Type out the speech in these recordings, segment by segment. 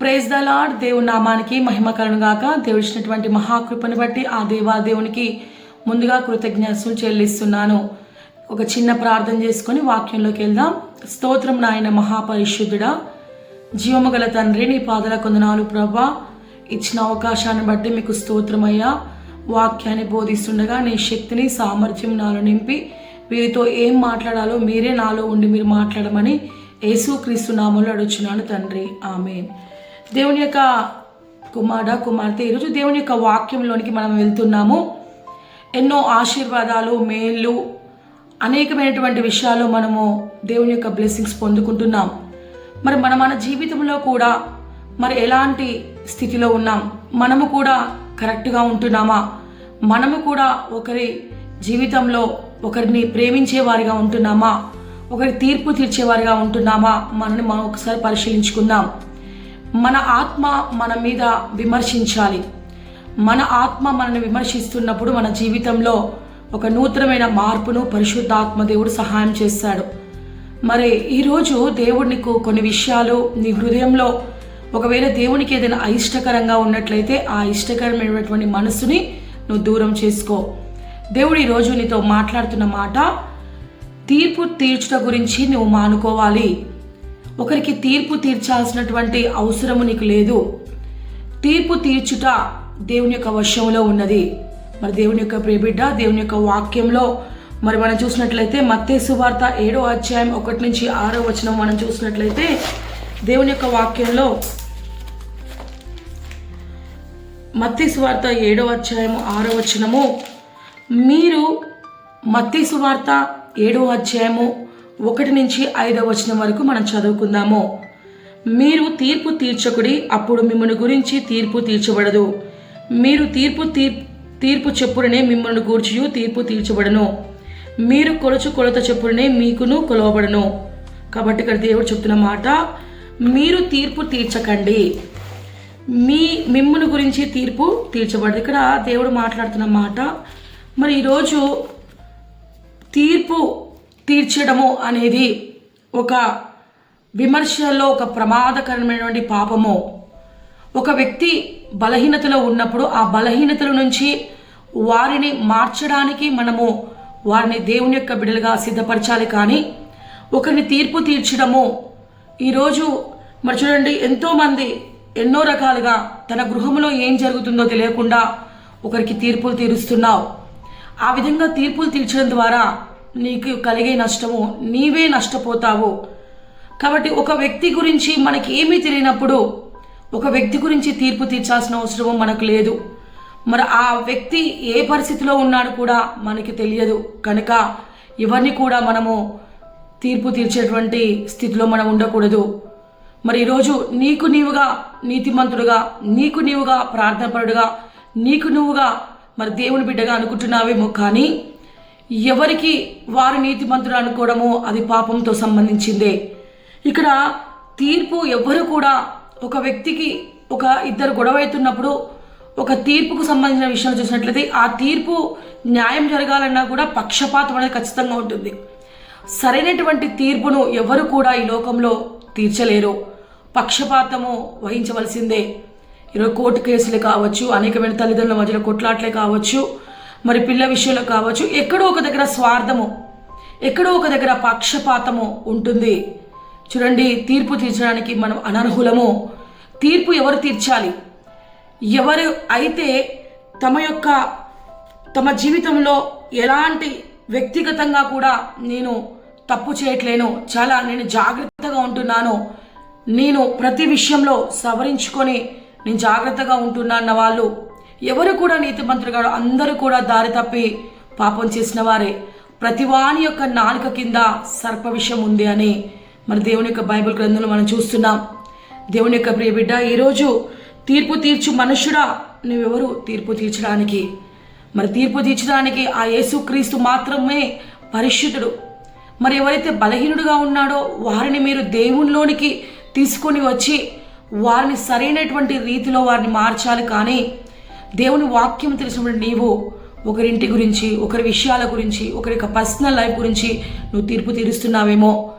Praise the lord దేవుని నామానికి మహిమ దేవుడు ఇచ్చినటువంటి మహాకృపను బట్టి ఆ దేవా దేవునికి ముందుగా కృతజ్ఞతలు చెల్లిస్తున్నాను. ఒక చిన్న ప్రార్థన చేసుకొని వాక్యంలోకి వెళ్దాం. స్తోత్రం నాయన మహాపరిశుద్ధుడా జీవము గల తండ్రి నీ పాదల కొందనాలు ప్రభా ఇచ్చిన అవకాశాన్ని బట్టి మీకు స్తోత్రమయ్యా. వాక్యాన్ని బోధిస్తుండగా నీ శక్తిని సామర్థ్యం నాలో నింపి వీరితో ఏం మాట్లాడాలో మీరే నాలో ఉండి మీరు మాట్లాడమని యేసుక్రీస్తు నామంలో అడుగుచున్నాను తండ్రి. ఆమె దేవుని యొక్క కుమార కుమార్తె ఈరోజు దేవుని యొక్క వాక్యంలోనికి మనం వెళ్తున్నాము. ఎన్నో ఆశీర్వాదాలు మేళ్ళు అనేకమైనటువంటి విషయాలు మనము దేవుని యొక్క బ్లెస్సింగ్స్ పొందుకుంటున్నాం. మరి మన మన జీవితంలో కూడా మరి ఎలాంటి స్థితిలో ఉన్నాం? మనము కూడా కరెక్ట్గా ఉంటున్నామా? మనము కూడా ఒకరి జీవితంలో ఒకరిని ప్రేమించేవారిగా ఉంటున్నామా? ఒకరి తీర్పు తీర్చేవారిగా ఉంటున్నామా? మనని మనం ఒకసారి పరిశీలించుకుందాం. మన ఆత్మ మన మీద విమర్శించాలి. మన ఆత్మ మనల్ని విమర్శిస్తున్నప్పుడు మన జీవితంలో ఒక నూతనమైన మార్పును పరిశుద్ధాత్మ దేవుడు సహాయం చేస్తాడు. మరి ఈరోజు దేవుడు నీకు కొన్ని విషయాలు నీ హృదయంలో ఒకవేళ దేవునికి ఏదైనా అయిష్టకరంగా ఉన్నట్లయితే ఆ ఇష్టకరమైనటువంటి మనసుని నువ్వు దూరం చేసుకో. దేవుడు ఈరోజు నీతో మాట్లాడుతున్న మాట తీర్పు తీర్చుట గురించి నువ్వు మానుకోవాలి. ఒకరికి తీర్పు తీర్చాల్సినటువంటి అవసరము నీకు లేదు. తీర్పు తీర్చుట దేవుని యొక్క వశంలో ఉన్నది. మరి దేవుని యొక్క ప్రేబిడ్డ దేవుని యొక్క వాక్యంలో మరి మనం చూసినట్లయితే మత్తే సువార్త ఏడో అధ్యాయం ఒకటి నుంచి ఆరో వచనం మనం చూసినట్లయితే దేవుని యొక్క వాక్యంలో మత్తి సువార్త ఏడో అధ్యాయము ఆరో వచనము మీరు మత్తి సువార్త ఏడో అధ్యాయము ఒకటి నుంచి ఐదవ వచనం వరకు మనం చదువుకుందాము. మీరు తీర్పు తీర్చకుడి అప్పుడు మిమ్మల్ని గురించి తీర్పు తీర్చబడదు. మీరు తీర్పు తీర్ తీర్పు చెప్పుడనే మిమ్మల్ని గూర్చియు తీర్పు తీర్చబడను. మీరు కొలుచు కొలత చెప్పుడనే మీకును కొలవబడను. కాబట్టి ఇక్కడ దేవుడు చెప్తున్న మాట మీరు తీర్పు తీర్చకండి. మీ మిమ్మల్ని గురించి తీర్పు తీర్చబడదు. ఇక్కడ దేవుడు మాట్లాడుతున్న మాట మరి ఈరోజు తీర్పు తీర్చడము అనేది ఒక విమర్శలో ఒక ప్రమాదకరమైనటువంటి పాపము. ఒక వ్యక్తి బలహీనతలో ఉన్నప్పుడు ఆ బలహీనతల నుంచి వారిని మార్చడానికి మనము వారిని దేవుని యొక్క బిడలుగా సిద్ధపరచాలి. కానీ ఒకరిని తీర్పు తీర్చడము. ఈరోజు మరి చూడండి ఎంతోమంది ఎన్నో రకాలుగా తన గృహంలో ఏం జరుగుతుందో తెలియకుండా ఒకరికి తీర్పులు తీరుస్తున్నావు. ఆ విధంగా తీర్పులు తీర్చడం ద్వారా నీకు కలిగే నష్టము నీవే నష్టపోతావు. కాబట్టి ఒక వ్యక్తి గురించి మనకి ఏమీ తెలియనప్పుడు ఒక వ్యక్తి గురించి తీర్పు తీర్చాల్సిన అవసరము మనకు లేదు. మరి ఆ వ్యక్తి ఏ పరిస్థితిలో ఉన్నాడు కూడా మనకి తెలియదు. కనుక ఇవన్నీ కూడా మనము తీర్పు తీర్చేటువంటి స్థితిలో మనం ఉండకూడదు. మరి ఈరోజు నీకు నీవుగా నీతిమంతుడుగా నీకు నీవుగా ప్రార్థనపరుడుగా నీకు నువ్వుగా మరి దేవుని బిడ్డగా అనుకుంటున్నావేమో కానీ ఎవరికి వారు నీతిమంతుడు అనుకోవడము అది పాపంతో సంబంధించిందే. ఇక్కడ తీర్పు ఎవ్వరు కూడా ఒక వ్యక్తికి ఒక ఇద్దరు గొడవ అవుతున్నప్పుడు ఒక తీర్పుకు సంబంధించిన విషయాలు చూసినట్లయితే ఆ తీర్పు న్యాయం జరగాలన్నా కూడా పక్షపాతం అనేది ఖచ్చితంగా ఉంటుంది. సరైనటువంటి తీర్పును ఎవరు కూడా ఈ లోకంలో తీర్చలేరు. పక్షపాతము వహించవలసిందే. ఈరోజు కోర్టు కేసులే కావచ్చు అనేకమైన తల్లిదండ్రుల మధ్యలో కొట్లాట్లే కావచ్చు మరి పిల్ల విషయంలో కావచ్చు ఎక్కడో ఒక దగ్గర స్వార్థము ఎక్కడో ఒక దగ్గర పక్షపాతము ఉంటుంది. చూడండి తీర్పు తీర్చడానికి మనం అనర్హులము. తీర్పు ఎవరు తీర్చాలి? ఎవరు అయితే తమ యొక్క తమ జీవితంలో ఎలాంటి వ్యక్తిగతంగా కూడా నేను తప్పు చేయట్లేను చాలా నేను జాగ్రత్తగా ఉంటున్నాను నేను ప్రతి విషయంలో సవరించుకొని నేను జాగ్రత్తగా ఉంటున్నాన్న వాళ్ళు ఎవరు కూడా నీతిమంతులు కాదు అందరూ కూడా దారి తప్పి పాపం చేసిన వారే. ప్రతివాని యొక్క నాలుక కింద సర్ప విషయం ఉంది అని మరి దేవుని యొక్క బైబిల్ గ్రంథంలో మనం చూస్తున్నాం. దేవుని యొక్క ప్రియ బిడ్డ ఈరోజు తీర్పు తీర్చు మనుషుడా నువ్వెవరు? తీర్పు తీర్చడానికి. మరి తీర్పు తీర్చడానికి ఆ యేసుక్రీస్తు మాత్రమే పరిశుద్ధుడు. మరి ఎవరైతే బలహీనుడుగా ఉన్నాడో వారిని మీరు దేవునిలోనికి తీసుకొని వచ్చి వారిని సరైనటువంటి రీతిలో వారిని మార్చాలి కానీ దేవుని వాక్యం తెలిసినప్పుడు నీవు ఒకరింటి గురించి ఒకరి విషయాల గురించి ఒకరి యొక్క పర్సనల్ లైఫ్ గురించి నువ్వు తీర్పు తీరుస్తున్నావేమో.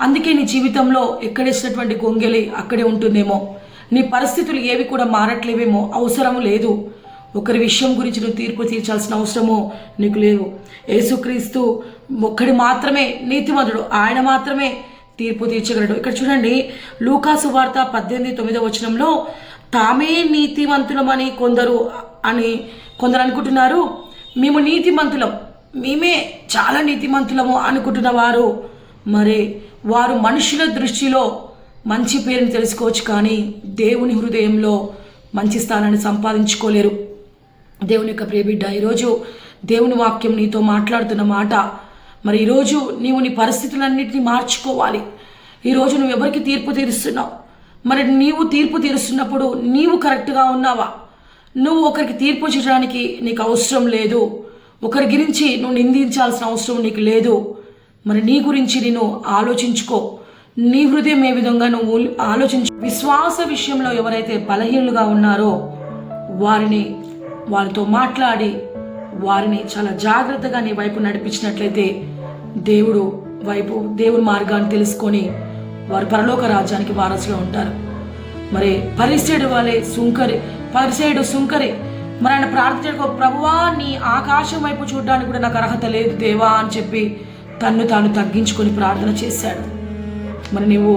అందుకే నీ జీవితంలో ఎక్కడేసినటువంటి గొంగెలి అక్కడే ఉంటుందేమో. నీ పరిస్థితులు ఏవి కూడా మారట్లేవేమో. అవసరం లేదు. ఒకరి విషయం గురించి నువ్వు తీర్పు తీర్చాల్సిన అవసరమో నీకు లేవు యేసుక్రీస్తు ఒక్కడి మాత్రమే నీతిమంతుడు. ఆయన మాత్రమే తీర్పు తీర్చగలడు. ఇక్కడ చూడండి లూకాసు వార్త పద్దెనిమిది తొమ్మిదో వచనంలో తామే నీతివంతులమని కొందరు అని కొందరు అనుకుంటున్నారు. మేము నీతిమంతులం. మేమే చాలా నీతిమంతులము అనుకుంటున్న వారు. మరి వారు మనుషుల దృష్టిలో మంచి పేరుని తెలుసుకోవచ్చు కానీ దేవుని హృదయంలో మంచి స్థానాన్ని సంపాదించుకోలేరు. దేవుని యొక్క ప్రియబిడ్డ ఈరోజు దేవుని వాక్యం నీతో మాట్లాడుతున్న మాట మరి ఈరోజు నీవు నీ పరిస్థితులన్నింటినీ మార్చుకోవాలి. ఈరోజు నువ్వు ఎవరికి తీర్పు తీరుస్తున్నావు? మరి నీవు తీర్పు తీరుస్తున్నప్పుడు నీవు కరెక్ట్గా ఉన్నావా? నువ్వు ఒకరికి తీర్పు చేయడానికి నీకు అవసరం లేదు. ఒకరి గురించి నువ్వు నిందించాల్సిన అవసరం నీకు లేదు. మరి నీ గురించి నేను ఆలోచించుకో. నీ హృదయం ఏ విధంగా నువ్వు ఆలోచించు? విశ్వాస విషయంలో ఎవరైతే బలహీనులుగా ఉన్నారో వారిని వారితో మాట్లాడి వారిని చాలా జాగ్రత్తగా నీ వైపు నడిపించినట్లయితే దేవుడు వైపు దేవుడి మార్గాన్ని తెలుసుకొని వారు పరలోక రాజ్యానికి వారసుగా ఉంటారు. మరి పరిసేడు వాళ్ళే సుంకరి పరిసేడు సుంకరి మరి ఆయన ప్రార్థించడానికి ప్రభువా నీ ఆకాశం వైపు చూడడానికి కూడా నాకు అర్హత లేదు దేవా అని చెప్పి తన్ను తాను తగ్గించుకొని ప్రార్థన చేశాడు. మరి నువ్వు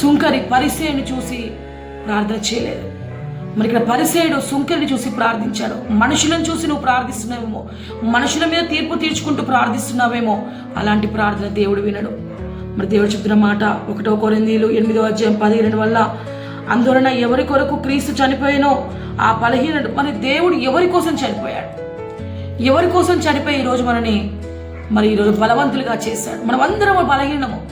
సుంకరి పరిసేయుని చూసి ప్రార్థన చేయలేదు. మరి ఇక్కడ పరిసేయుడు సుంకరిని చూసి ప్రార్థించాడు. మనుషులను చూసి నువ్వు ప్రార్థిస్తున్నావేమో మనుషుల మీద తీర్పు తీర్చుకుంటూ ప్రార్థిస్తున్నావేమో అలాంటి ప్రార్థన దేవుడు వినడు. మరి దేవుడు చెప్తున్న మాట ఒకటో కొరిందీలు ఎనిమిదో అధ్యాయం పదిహేను వల్ల అందువలన ఎవరి కొరకు క్రీస్తు చనిపోయినో ఆ బలహీన మరి దేవుడు ఎవరి కోసం చనిపోయాడు? ఎవరి కోసం చనిపోయి ఈరోజు మనని మరి ఈరోజు బలవంతులుగా చేశాడు? మనం అందరం బలహీనము.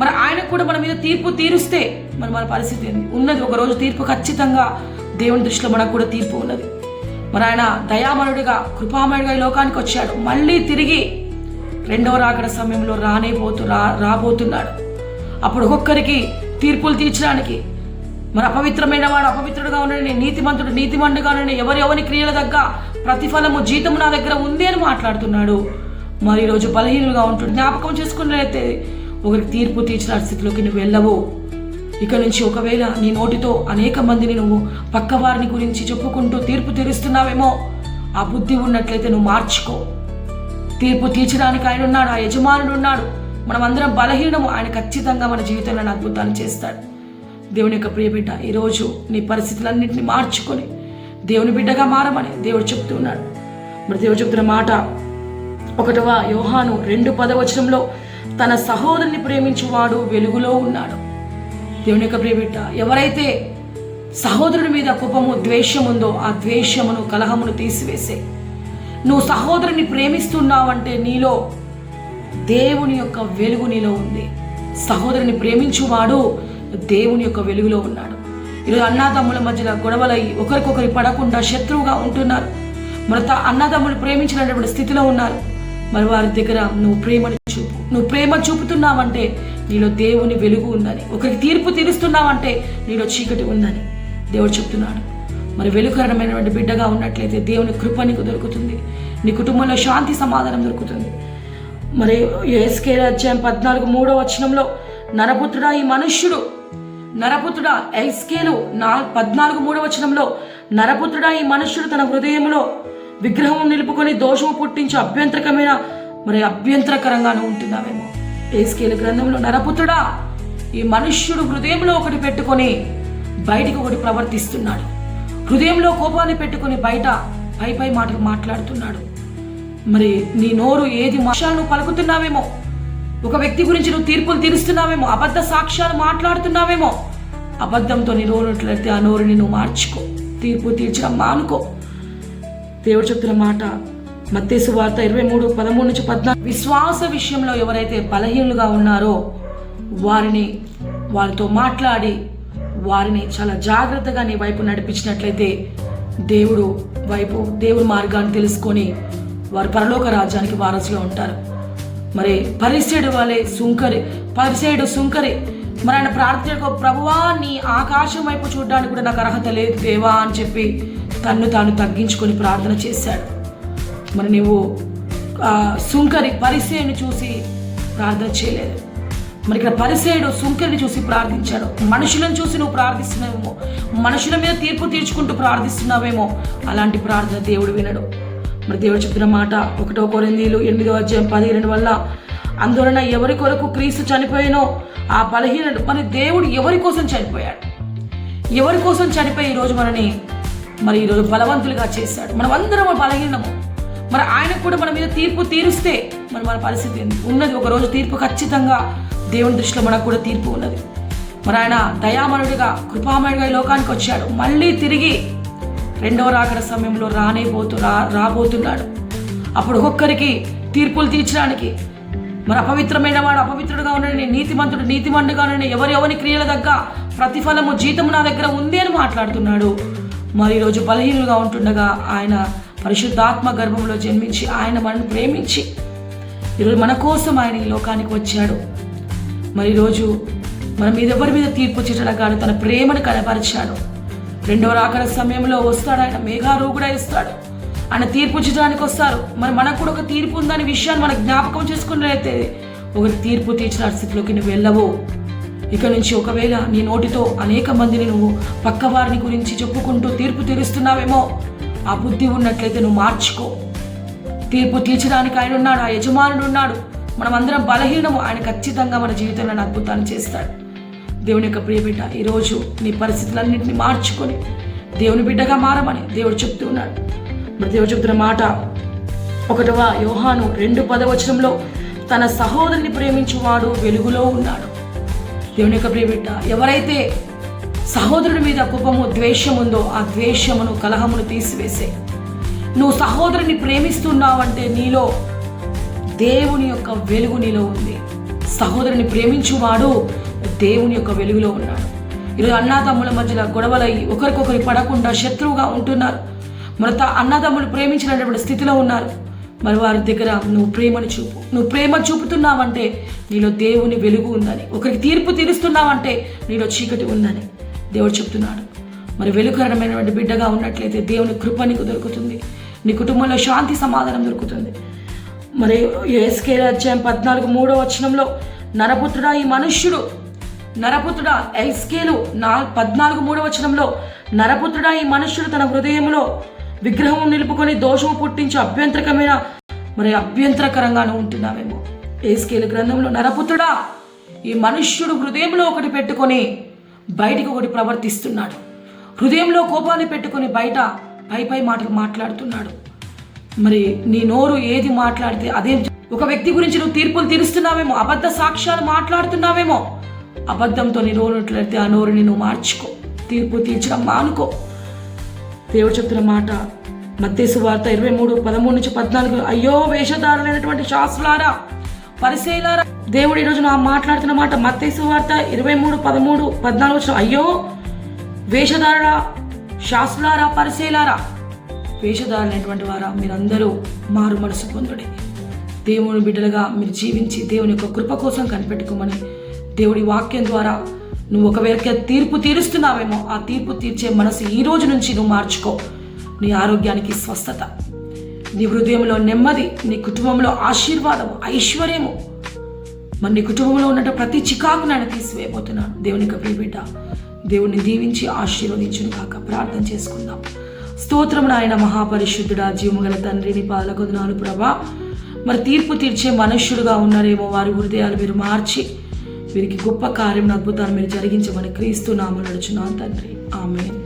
మరి ఆయన కూడా మన మీద తీర్పు తీరుస్తే మరి మన పరిస్థితి ఏంది? ఉన్నది ఒకరోజు తీర్పు ఖచ్చితంగా దేవుని దృష్టిలో మనకు కూడా తీర్పు ఉన్నది. మరి ఆయన దయామనుడిగా కృపామయుడిగా ఈ లోకానికి వచ్చాడు. మళ్ళీ తిరిగి రెండవ రాకడ సమయంలో రానేపోతూ రా రాబోతున్నాడు. అప్పుడు ఒక్కొక్కరికి తీర్పులు తీర్చడానికి మరి అపవిత్రమైన వాడు అపవిత్రుడుగా ఉండని నీతిమంతుడు నీతిమంతుడుగా ఉండని ఎవరి ఎవరి క్రియల దగ్గర ప్రతిఫలము జీతము నా దగ్గర ఉంది అని మాట్లాడుతున్నాడు. మరి ఈరోజు బలహీనులుగా ఉంటుంది జ్ఞాపకం చేసుకున్నట్లయితే ఒకరికి తీర్పు తీర్చిన స్థితిలోకి నువ్వు వెళ్ళవు. ఇక నుంచి ఒకవేళ నీ నోటితో అనేక మందిని నువ్వు పక్క వారిని గురించి చెప్పుకుంటూ తీర్పు తీరుస్తున్నావేమో ఆ బుద్ధి ఉన్నట్లయితే నువ్వు మార్చుకో. తీర్పు తీర్చడానికి ఆయన ఉన్నాడు ఆ యజమానుడు ఉన్నాడు. మనం అందరం బలహీనము. ఆయన ఖచ్చితంగా మన జీవితంలో అద్భుతాలు చేస్తాడు. దేవుని యొక్క ప్రియబిడ్డ ఈరోజు నీ పరిస్థితులన్నింటినీ మార్చుకొని దేవుని బిడ్డగా మారమని దేవుడు చెప్తున్నాడు. మరి దేవుడు చెప్తున్న మాట ఒకటవ యోహాను రెండు పదవచనంలో తన సహోదరుని ప్రేమించువాడు వెలుగులో ఉన్నాడు. దేవుని యొక్క ప్రియబిడ్డ ఎవరైతే సహోదరుని మీద కోపము ద్వేషముందో ఆ ద్వేషమును కలహమును తీసివేసే నువ్వు సహోదరుని ప్రేమిస్తున్నావంటే నీలో దేవుని యొక్క వెలుగు నీలో ఉంది. సహోదరుని ప్రేమించువాడు దేవుని యొక్క వెలుగులో ఉన్నాడు. ఈరోజు అన్నదమ్ముల మధ్యలో గొడవలై ఒకరికొకరి పడకుండా శత్రువుగా ఉంటున్నారు. మరి అన్నదమ్ములు ప్రేమించినటువంటి స్థితిలో ఉన్నారు. మరి వారి దగ్గర నువ్వు ప్రేమని చూపు. నువ్వు ప్రేమ చూపుతున్నావంటే నీలో దేవుని వెలుగు ఉందని ఒకరికి తీర్పు తీరుస్తున్నావంటే నీలో చీకటి ఉందని దేవుడు చెప్తున్నాడు. మరి వెలుకరణమైనటువంటి బిడ్డగా ఉన్నట్లయితే దేవుని కృప నీకు దొరుకుతుంది. నీ కుటుంబంలో శాంతి సమాధానం దొరుకుతుంది. మరి ఎస్కే అధ్యాయం పద్నాలుగు మూడో వచనంలో నరపుత్రుడా ఈ మనుష్యుడు నరపుత్రుడా ఎస్కేలు నా పద్నాలుగు మూడో వచనంలో నరపుత్రుడా ఈ మనుష్యుడు తన హృదయంలో విగ్రహం నిలుపుకొని దోషము పుట్టించి అభ్యంతరకమైన మరి అభ్యంతరకరంగానే ఉంటున్నామేమో ఏస్కేలు గ్రంథంలో నరపుత్రుడా ఈ మనుష్యుడు హృదయంలో ఒకటి పెట్టుకొని బయటికి ఒకటి ప్రవర్తిస్తున్నాడు. హృదయంలో కోపాన్ని పెట్టుకుని బయట పై పై మాటలు మాట్లాడుతున్నాడు. మరి నీ నోరు ఏది భాషలు పలుకుతున్నావేమో? ఒక వ్యక్తి గురించి నువ్వు తీర్పులు తీరుస్తున్నావేమో? అబద్ధ సాక్ష్యాలు మాట్లాడుతున్నావేమో? అబద్ధంతో నీ నోరుట్లయితే ఆ నోరుని నువ్వు మార్చుకో. తీర్పు తీర్చడం మానుకో. దేవుడు చెప్తున్న మాట మత్తేసు వార్త ఇరవై మూడు పదమూడు నుంచి పద్నాలుగు. విశ్వాస విషయంలో ఎవరైతే బలహీనులుగా ఉన్నారో వారిని వారితో మాట్లాడి వారిని చాలా జాగ్రత్తగా నీ వైపు నడిపించినట్లయితే దేవుడు వైపు దేవుడి మార్గాన్ని తెలుసుకొని వారు పరలోక రాజ్యానికి వారసుగా ఉంటారు. మరి పరిసేడు వాళ్ళే సుంకరి పరిసేడు సుంకరి మరి ఆయన ప్రార్థన ప్రభువా నీ ఆకాశం వైపు చూడడానికి కూడా నాకు అర్హత లేదు దేవా అని చెప్పి తన్ను తాను తగ్గించుకొని ప్రార్థన చేశాడు. మరి నువ్వు సుంకరి పరిసేను చూసి ప్రార్థన చేయలేదు. మరి ఇక్కడ పరిసేయుడు సుంకరిని చూసి ప్రార్థించాడు. మనుషులను చూసి నువ్వు ప్రార్థిస్తున్నావేమో? మనుషుల మీద తీర్పు తీర్చుకుంటూ ప్రార్థిస్తున్నావేమో? అలాంటి ప్రార్థన దేవుడు వినడు. మరి దేవుడు చెప్పిన మాట ఒకటో కొరిందీలు ఎనిమిదో అధ్యాయం పదిహేను వల్ల అందువలన ఎవరి కొరకు క్రీస్తు చనిపోయినో ఆ బలహీనుడు మరి దేవుడు ఎవరి కోసం చనిపోయాడు? ఎవరి కోసం చనిపోయి ఈరోజు మనని మరి ఈరోజు బలవంతులుగా చేశాడు? మనం అందరం బలహీనము. మరి ఆయనకు కూడా మన మీద తీర్పు తీరుస్తే మరి మన పరిస్థితి ఉన్నది ఒక రోజు తీర్పు ఖచ్చితంగా దేవుని దృష్టిలో మనకు కూడా తీర్పు ఉన్నది. మరి ఆయన దయామనుడిగా కృపామయుడిగా ఈ లోకానికి వచ్చాడు. మళ్ళీ తిరిగి రెండవ రాకడ సమయంలో రానేబోతు రా రాబోతున్నాడు. అప్పుడు ఒక్కొక్కరికి తీర్పులు తీర్చడానికి మరి అపవిత్రమైన వాడు అపవిత్రుడుగా ఉండని నీతిమంతుడు నీతిమంతుడుగా ఉండని ఎవరి ఎవరి క్రియల దగ్గర ప్రతిఫలము జీతము నా దగ్గర ఉంది అని మాట్లాడుతున్నాడు. మరి ఈరోజు బలహీనులుగా ఉంటుండగా ఆయన పరిశుద్ధాత్మ గర్భంలో జన్మించి ఆయన మనల్ని ప్రేమించి ఈరోజు మన కోసం ఆయన ఈ లోకానికి వచ్చాడు. మరి ఈరోజు మన మీద ఎవరి మీద తీర్పు కాదు తన ప్రేమను కనపరిచాడు రెండవ రాకడ సమయంలో వస్తాడు ఆయన మేఘారోగుడా ఇస్తాడు ఆయన తీర్పు చేయడానికి వస్తారు. మరి మనకు కూడా ఒక తీర్పు ఉందనే విషయాన్ని మన జ్ఞాపకం చేసుకున్నట్లయితే ఒక తీర్పు తీర్చిన స్థితిలోకి నువ్వు వెళ్ళవు. ఇక నుంచి ఒకవేళ నీ నోటితో అనేక మందిని నువ్వు పక్క వారిని గురించి చెప్పుకుంటూ తీర్పు తీరుస్తున్నావేమో ఆ బుద్ధి ఉన్నట్లయితే నువ్వు మార్చుకో. తీర్పు తీర్చడానికి ఆయన ఉన్నాడు ఆ యజమానుడు ఉన్నాడు. మనం అందరం బలహీనము. ఆయన ఖచ్చితంగా మన జీవితంలో అద్భుతాన్ని చేస్తాడు. దేవుని యొక్క ప్రియబిడ్డ ఈరోజు నీ పరిస్థితులన్నింటినీ మార్చుకొని దేవుని బిడ్డగా మారమని దేవుడు చెప్తూ ఉన్నాడు. మరి దేవుడు చెప్తున్న మాట ఒకటవ యోహాను రెండు పదవచనంలో తన సహోదరుని ప్రేమించువాడు వెలుగులో ఉన్నాడు. దేవుని యొక్క ప్రియబిడ్డ ఎవరైతే సహోదరుడి మీద కోపము ద్వేషం ఉందో ఆ ద్వేషమును కలహమును తీసివేసే. నువ్వు సహోదరుని ప్రేమిస్తున్నావంటే నీలో దేవుని యొక్క వెలుగు నీలో ఉంది. సహోదరుని ప్రేమించువాడు దేవుని యొక్క వెలుగులో ఉన్నాడు. ఈరోజు అన్నదమ్ముల మధ్యలో గొడవలై ఒకరికొకరు పడకుండా శత్రువుగా ఉంటున్నారు. మరి అన్నదమ్ములు ప్రేమించినటువంటి స్థితిలో ఉన్నారు. మరి వారి దగ్గర నువ్వు ప్రేమను చూపు నువ్వు ప్రేమ చూపుతున్నావంటే నీలో దేవుని వెలుగు ఉందని ఒకరికి తీర్పు తీరుస్తున్నావంటే నీలో చీకటి ఉందని దేవుడు చెప్తున్నాడు. మరి వెలుకరణమైనటువంటి బిడ్డగా ఉన్నట్లయితే దేవుని కృప నీకు దొరుకుతుంది. నీ కుటుంబంలో శాంతి సమాధానం దొరుకుతుంది. మరి ఎస్కే అధ్యాయం పద్నాలుగు మూడో వచనంలో నరపుత్రుడా ఈ మనుష్యుడు. నరపుత్రుడా ఎస్కేలు నా పద్నాలుగు మూడో వచనంలో నరపుత్రుడా ఈ మనుష్యుడు తన హృదయంలో విగ్రహం నిలుపుకొని దోషము పుట్టించి అభ్యంతరకమైన మరి అభ్యంతరకరంగానే ఉంటున్నావేమో. ఏస్కేలు గ్రంథంలో నరపుత్రుడా ఈ మనుష్యుడు హృదయంలో ఒకటి పెట్టుకొని బయటికి ఒకటి ప్రవర్తిస్తున్నాడు. హృదయంలో కోపాన్ని పెట్టుకొని బయట పై పై మాటలు మాట్లాడుతున్నాడు. మరి నీ నోరు ఏది మాట్లాడితే అదే ఒక వ్యక్తి గురించి నువ్వు తీర్పులు తీరుస్తున్నావేమో అబద్ధ సాక్ష్యాలు మాట్లాడుతున్నావేమో. అబద్ధంతో నీ నోరునట్లయితే ఆ నోరుని నువ్వు మార్చుకో తీర్పు తీర్చడం మానుకో. దేవుడు చెప్తున్న మాట మత్తేసు వార్త ఇరవై మూడు పదమూడు నుంచి పద్నాలుగు అయ్యో వేషధారులైనటువంటి శాస్త్రులారా పరిశీలారా. దేవుడు ఈరోజు నా మాట్లాడుతున్న మాట మత్తేసు వార్త ఇరవై మూడు పదమూడు పద్నాలుగు వచ్చిన అయ్యో వేషధారుల శాస్త్రులారా పరిశీలారా. వేషధారులైనటువంటి వారా మీరందరూ మారు మనసు పొందుడి. దేవుని బిడ్డలుగా మీరు జీవించి దేవుని యొక్క కృప కోసం కనిపెట్టుకోమని దేవుడి వాక్యం ద్వారా నువ్వు ఒకవేళ తీర్పు తీరుస్తున్నావేమో ఆ తీర్పు తీర్చే మనసు ఈ రోజు నుంచి నువ్వు మార్చుకో. నీ ఆరోగ్యానికి స్వస్థత. నీ హృదయంలో నెమ్మది నీ కుటుంబంలో ఆశీర్వాదము ఐశ్వర్యము. మరి నీ కుటుంబంలో ఉన్నట్టు ప్రతి చికాకు నేను తీసివేయబోతున్నాను దేవుని బిడ్డ దేవుని దీవించి ఆశీర్వదించును కాక ప్రార్థన చేసుకుందాం. స్తోత్రం నాయన మహాపరిశుద్ధుడా జీవగల తండ్రిని పాలకొదనాలు ప్రభా. మరి తీర్పు తీర్చే మనుష్యుడుగా ఉన్నారేమో వారి హృదయాలు మీరు మార్చి వీరికి గొప్ప కార్యం అద్భుతాలు మీరు జరిగించమని క్రీస్తు నామలు నడుచున్నాను తండ్రి. ఆమె